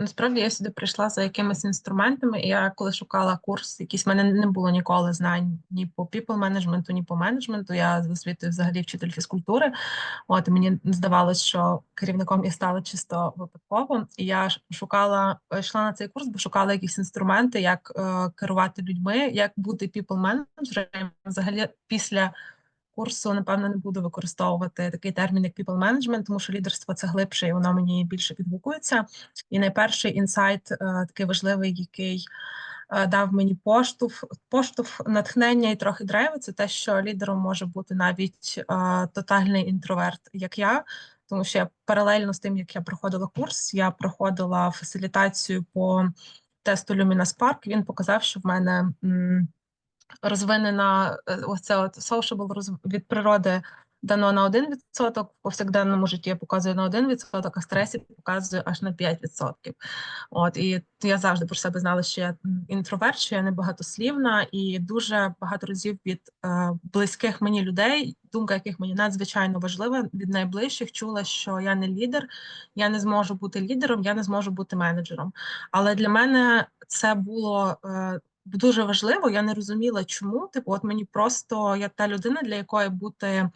насправді я сюди прийшла за якимись інструментами. І я коли шукала курс, якийсь в мене не було ніколи знань ні по people менеджменту, ні по менеджменту. Я за освітою взагалі вчитель фізкультури. От мені здавалось, що керівником я стала чисто випадково. І я шукала, йшла на цей курс, бо шукала якісь інструменти, як е, керувати людьми, як бути people менеджером. Взагалі, після курсу, напевно, не буду використовувати такий термін, як people management, тому що лідерство це глибше, і воно мені більше відгукується. І найперший інсайт, е, такий важливий, який е, дав мені поштовх, поштовх, натхнення і трохи драйву, це те, що лідером може бути навіть е, тотальний інтроверт, як я. Тому що я паралельно з тим, як я проходила курс, я проходила фасилітацію по тесту Luminous Spark. Він показав, що в мене розвинена е, ось це от sociable від природи дано на 1%, в повсякденному житті я показую на 1%, а стресі показую аж на 5%. От і я завжди про себе знала, що я інтроверт, що я небагатослівна, і дуже багато разів від е, близьких мені людей, думка яких мені надзвичайно важлива, від найближчих чула, що я не лідер, я не зможу бути лідером, я не зможу бути менеджером. Але для мене це було. Е, Дуже важливо, я не розуміла, чому. Типу, от мені просто я та людина, для якої бути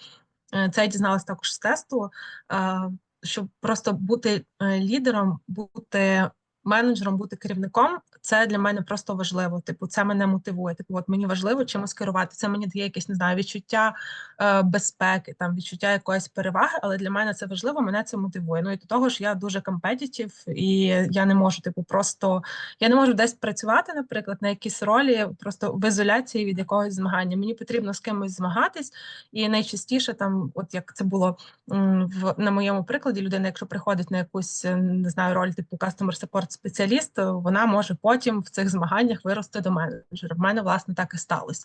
Е, Це я дізналась також з тесту, е, щоб просто бути е, лідером, бути менеджером, бути керівником. Це для мене просто важливо. Типу, це мене мотивує. Типу, от мені важливо чимось керувати. Це мені дає якесь не знаю, відчуття е, безпеки, там відчуття якоїсь переваги. Але для мене це важливо. Мене це мотивує. Ну і до того ж, я дуже компетітів, і я не можу, типу, просто я не можу десь працювати, наприклад, на якійсь ролі, просто в ізоляції від якогось змагання. Мені потрібно з кимось змагатись, і найчастіше там, от як це було в на моєму прикладі, людина, якщо приходить на якусь е, не знаю роль, типу customer support спеціаліст, вона може потім в цих змаганнях вирости до менеджера. В мене власне так і сталося.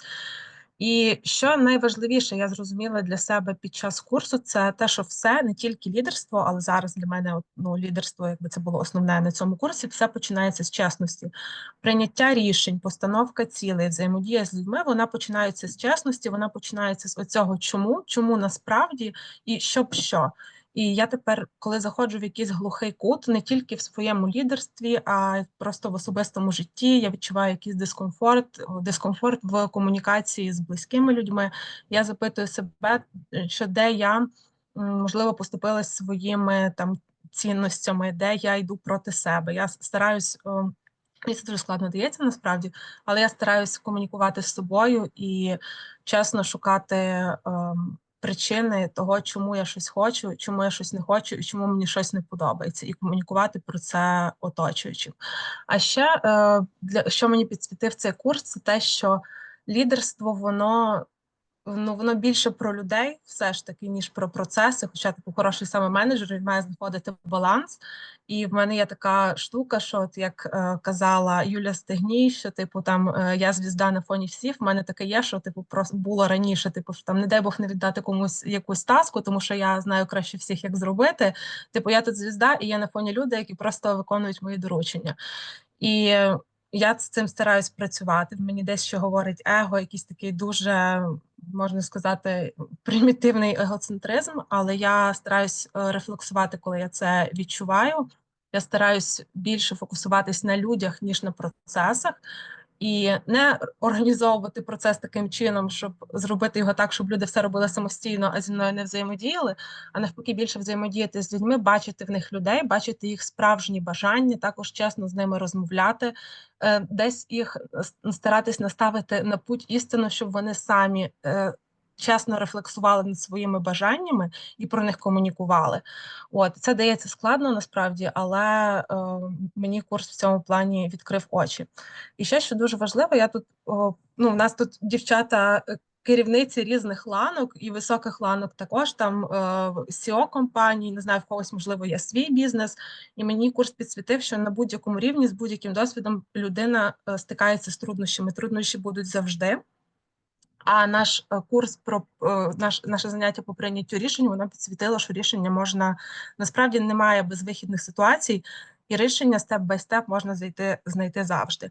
І що найважливіше, я зрозуміла для себе під час курсу, це те, що все не тільки лідерство, але зараз для мене ну, лідерство, якби це було основне на цьому курсі, все починається з чесності. Прийняття рішень, постановка цілей, взаємодія з людьми, вона починається з чесності, вона починається з оцього чому, чому насправді і щоб що. І я тепер, коли заходжу в якийсь глухий кут, не тільки в своєму лідерстві, а просто в особистому житті, я відчуваю якийсь дискомфорт, дискомфорт в комунікації з близькими людьми. Я запитую себе, що де я можливо поступилась своїми там цінностями, де я йду проти себе. Я стараюсь. Мені це дуже складно дається насправді, але я стараюся комунікувати з собою і чесно шукати ем, причини того, чому я щось хочу, чому я щось не хочу, і чому мені щось не подобається, і комунікувати про це оточуючим. А ще е, для що мені підсвітив цей курс, це те, що лідерство воно. Ну, воно більше про людей, все ж таки, ніж про процеси. Хоча типу хороший саме менеджер він має знаходити баланс. І в мене є така штука, що от як е, казала Юля Стегній, що типу там е, я звізда на фоні всіх. В мене таке є, що типу просто було раніше. Типу, що там не дай Бог не віддати комусь якусь таску, тому що я знаю краще всіх, як зробити. Типу, я тут звізда, і я на фоні людей, які просто виконують мої доручення. І я з цим стараюсь працювати. Мені десь що говорить его, якийсь такий дуже можна сказати примітивний егоцентризм, але я стараюсь е, рефлексувати, коли я це відчуваю. Я стараюсь більше фокусуватись на людях ніж на процесах, і не організовувати процес таким чином, щоб зробити його так, щоб люди все робили самостійно, а зі мною не взаємодіяли. А навпаки, більше взаємодіяти з людьми, бачити в них людей, бачити їх справжні бажання, також чесно з ними розмовляти, е, десь їх е, старатись наставити на путь істину, щоб вони самі. Е, Чесно рефлексували над своїми бажаннями і про них комунікували. От це дається складно насправді, але е, мені курс в цьому плані відкрив очі. І ще що дуже важливо, я тут о, ну, в нас тут дівчата. е, Керівниці різних ланок і високих ланок також там seo компаній, не знаю, в когось можливо є свій бізнес, і мені курс підсвітив, що на будь-якому рівні з будь-яким досвідом людина е, стикається з труднощами. Труднощі будуть завжди. А наш е, курс про е, наш наше заняття по прийняттю рішень воно підсвітило, що рішення можна насправді немає безвихідних ситуацій. і рішення степ бай степ можна зайти знайти завжди.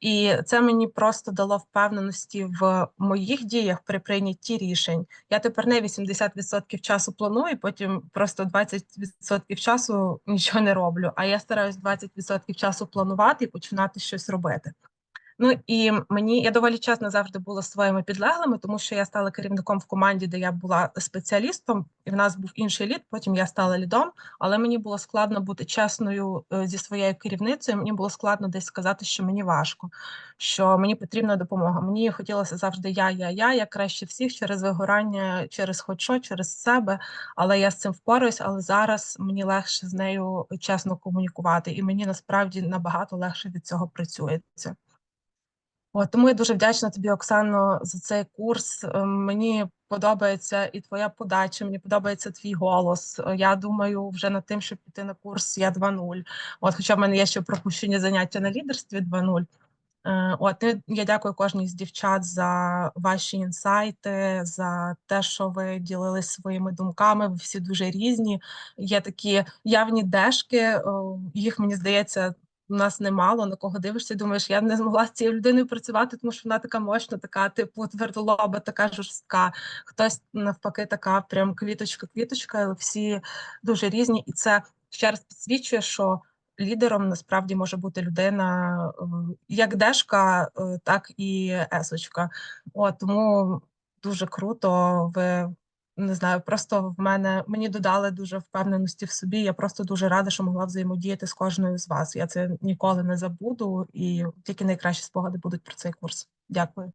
І це мені просто дало впевненості в моїх діях при прийнятті рішень. Я тепер не 80% часу планую, потім просто 20% часу нічого не роблю. А я стараюсь 20% часу планувати і починати щось робити. Ну і мені я доволі чесно завжди була зі своїми підлеглими, тому що я стала керівником в команді, де я була спеціалістом, і в нас був інший лід. Потім я стала лідом. Але мені було складно бути чесною е, зі своєю керівницею. Мені було складно десь сказати, що мені важко, що мені потрібна допомога. Мені хотілося завжди я, я, я, я краще всіх через вигорання, через хоч через себе. Але я з цим впораюсь. Але зараз мені легше з нею чесно комунікувати, і мені насправді набагато легше від цього працюється. От, тому я дуже вдячна тобі, Оксано, за цей курс. Е, Мені подобається і твоя подача, мені подобається твій голос. Е, Я думаю вже над тим, щоб піти на курс Я 2.0. От, хоча в мене є ще пропущені заняття на лідерстві 2.0. Е, От ну, я дякую кожній з дівчат за ваші інсайти, за те, що ви ділились своїми думками. Ви всі дуже різні. Є такі явні дешки, їх мені здається. У нас немало на кого дивишся, думаєш, я не змогла з цією людиною працювати, тому що вона така мощна, така, типу, твердолоба, така жорстка. Хтось навпаки, така прям квіточка-квіточка, але всі дуже різні, і це ще раз підсвічує, що лідером насправді може бути людина е, як дешка, е, так і есочка. От тому дуже круто. Ви не знаю, просто в мене мені додали дуже впевненості в собі. Я просто дуже рада, що могла взаємодіяти з кожною з вас. Я це ніколи не забуду, і тільки найкращі спогади будуть про цей курс. Дякую.